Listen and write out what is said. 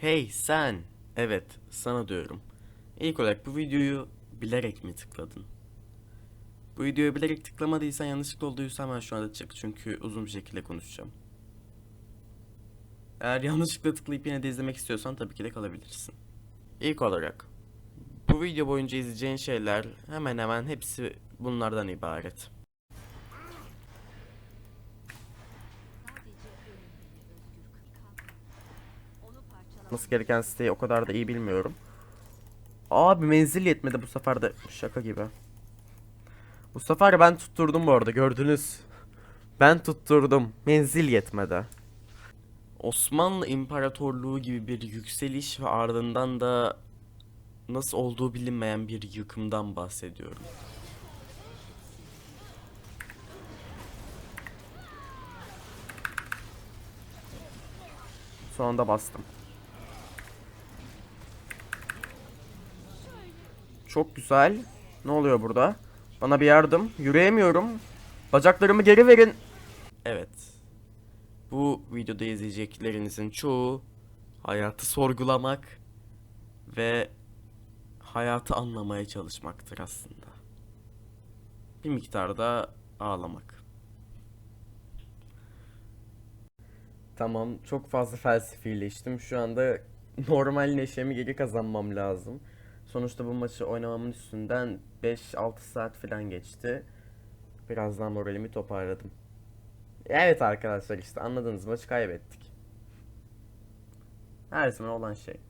Hey sen! Evet, sana diyorum. İlk olarak bu videoyu bilerek mi tıkladın? Bu videoyu bilerek tıklamadıysan yanlışlıkla olduysa hemen şu anda çık çünkü uzun bir şekilde konuşacağım. Eğer yanlışlıkla tıklayıp yine de izlemek istiyorsan tabii ki de kalabilirsin. İlk olarak bu video boyunca izleyeceğin şeyler hemen hemen hepsi bunlardan ibaret. Nasıl gereken siteyi o kadar da iyi bilmiyorum. Abi menzil yetmedi bu sefer de şaka gibi. Bu sefer ben tutturdum bu arada gördünüz. Ben tutturdum. Menzil yetmedi. Osmanlı İmparatorluğu gibi bir yükseliş ve ardından da nasıl olduğu bilinmeyen bir yıkımdan bahsediyorum. Son anda bastım. Çok güzel. Ne oluyor burada? Bana bir yardım. Yürüyemiyorum. Bacaklarımı geri verin. Evet. Bu videoda izleyeceklerinizin çoğu hayatı sorgulamak ve hayatı anlamaya çalışmaktır aslında. Bir miktarda ağlamak. Tamam, çok fazla felsefileştim. Şu anda normal neşemi geri kazanmam lazım. Sonuçta bu maçı oynamamın üstünden 5-6 saat falan geçti. Birazdan moralimi toparladım. Evet arkadaşlar işte anladınız maçı kaybettik. Her zaman olan şey.